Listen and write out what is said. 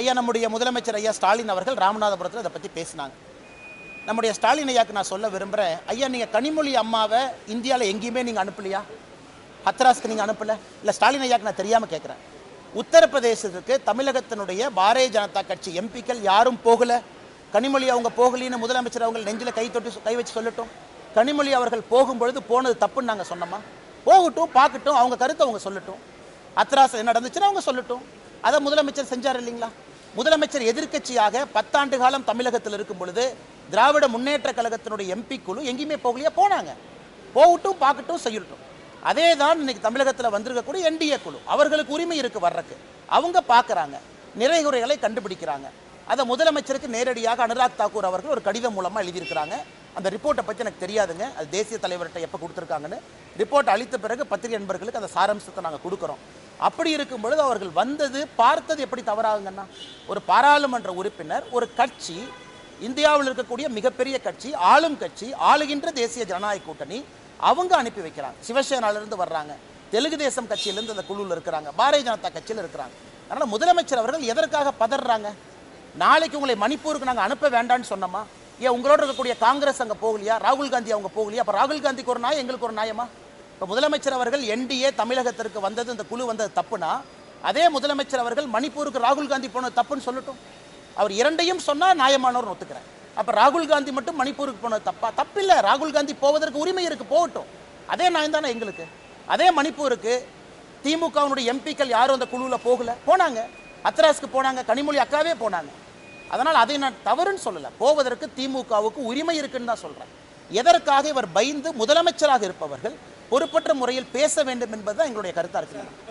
ஐயா நம்முடைய முதலமைச்சர் ஐயா ஸ்டாலின் அவர்கள் ராமநாதபுரத்தில் அதை பற்றி பேசினாங்க. நம்முடைய ஸ்டாலின் ஐயாக்கு நான் சொல்ல விரும்புகிறேன் ஐயா நீங்கள் கனிமொழி அம்மாவை இந்தியாவில் எங்கேயுமே நீங்கள் அனுப்பலையா? ஹத்ராஸ்க்கு நீங்கள் அனுப்பலை? இல்லை ஸ்டாலின் ஐயாக்கு நான் தெரியாமல் கேட்குறேன் உத்தரப்பிரதேசத்துக்கு தமிழகத்தினுடைய பாரதிய ஜனதா கட்சி எம்பிக்கள் யாரும் போகலை? கனிமொழி அவங்க போகலின்னு முதலமைச்சர் அவங்க நெஞ்சில் கை தொட்டு கை வச்சு சொல்லட்டும். கனிமொழி அவர்கள் போகும்பொழுது போனது தப்புன்னு நாங்கள் சொன்னோமா? போகட்டும் பார்க்கட்டும் அவங்க கருத்தை அவங்க சொல்லட்டும். அத்ராஸ் என்ன நடந்துச்சுன்னு அவங்க சொல்லட்டும். அதை முதலமைச்சர் செஞ்சார் இல்லைங்களா? முதலமைச்சர் எதிர்க்கட்சியாக பத்தாண்டு காலம் தமிழகத்தில் இருக்கும் பொழுது திராவிட முன்னேற்ற கழகத்தினுடைய எம்பி குழு எங்கேயுமே போகலையா? போனாங்க. போகட்டும் பார்க்கட்டும் செய்யட்டும். அதே தான் இன்னைக்கு தமிழகத்தில் வந்திருக்கக்கூடிய என்டிஏ குழு. அவர்களுக்கு உரிமை இருக்கு வர்றதுக்கு. அவங்க பார்க்குறாங்க. நிறைகுறைகளை கண்டுபிடிக்கிறாங்க. அதை முதலமைச்சருக்கு நேரடியாக அனுராக் தாக்கூர் அவர்கள் ஒரு கடிதம் மூலமாக எழுதியிருக்கிறாங்க. அந்த ரிப்போர்ட்டை பற்றி எனக்கு தெரியாதுங்க. அது தேசிய தலைவர்கிட்ட எப்போ கொடுத்துருக்காங்கன்னு. ரிப்போர்ட் அளித்த பிறகு பத்திரிகை நண்பர்களுக்கு அந்த சாராம்சத்தை நாங்கள் கொடுக்குறோம். அப்படி இருக்கும் பொழுது அவர்கள் வந்தது பார்த்தது எப்படி தவறாகுங்கன்னா ஒரு பாராளுமன்ற உறுப்பினர் ஒரு கட்சி இந்தியாவில் இருக்கக்கூடிய மிகப்பெரிய கட்சி ஆளும் கட்சி ஆளுகின்ற தேசிய ஜனநாயக கூட்டணி அவங்க அனுப்பி வைக்கிறாங்க. சிவசேனாலிருந்து வர்றாங்க. தெலுங்கு தேசம் கட்சியிலேருந்து அந்த குழுவில் இருக்கிறாங்க. பாரதிய ஜனதா கட்சியில் இருக்கிறாங்க. அதனால் முதலமைச்சர் அவர்கள் எதற்காக பதறாங்க? நாளைக்கு உங்களை மணிப்பூருக்கு நாங்கள் அனுப்ப வேண்டாம்னு சொன்னோமா? ஏன் உங்களோட இருக்கக்கூடிய காங்கிரஸ் அங்கே போகலையா? ராகுல் காந்தி அவங்க போகலையா? அப்போ ராகுல் காந்திக்கு ஒரு நியாயம் எங்களுக்கு ஒரு நாயமா இப்போ முதலமைச்சர் அவர்கள் என்டிஏ தமிழகத்திற்கு வந்தது இந்த குழு வந்தது தப்புனா அதே முதலமைச்சர் அவர்கள் மணிப்பூருக்கு ராகுல் காந்தி போனது தப்புன்னு சொல்லட்டும். அவர் இரண்டையும் சொன்னால் நியாயமானவர் ஒத்துக்கிறேன். அப்போ ராகுல் காந்தி மட்டும் மணிப்பூருக்கு போனது தப்பா? தப்பில்லை. ராகுல் காந்தி போவதற்கு உரிமை இருக்கு போகட்டும். அதே நியாயம் தானே எங்களுக்கு? அதே மணிப்பூருக்கு திமுகவினுடைய எம்பிக்கள் யாரும் அந்த குழுவில் போகல? போனாங்க. அத்ராஸ்க்கு போனாங்க கனிமொழி அக்காவே போனாங்க. அதனால் அதை நான் தவறுன்னு சொல்லலை. போவதற்கு திமுகவுக்கு உரிமை இருக்குன்னு தான் சொல்கிறேன் எதற்காக இவர் பயந்து முதலமைச்சராக இருப்பவர்கள் பொறுப்பற்ற முறையில் பேச வேண்டும் என்பது தான் எங்களுடைய கருத்தாக இருக்கிறது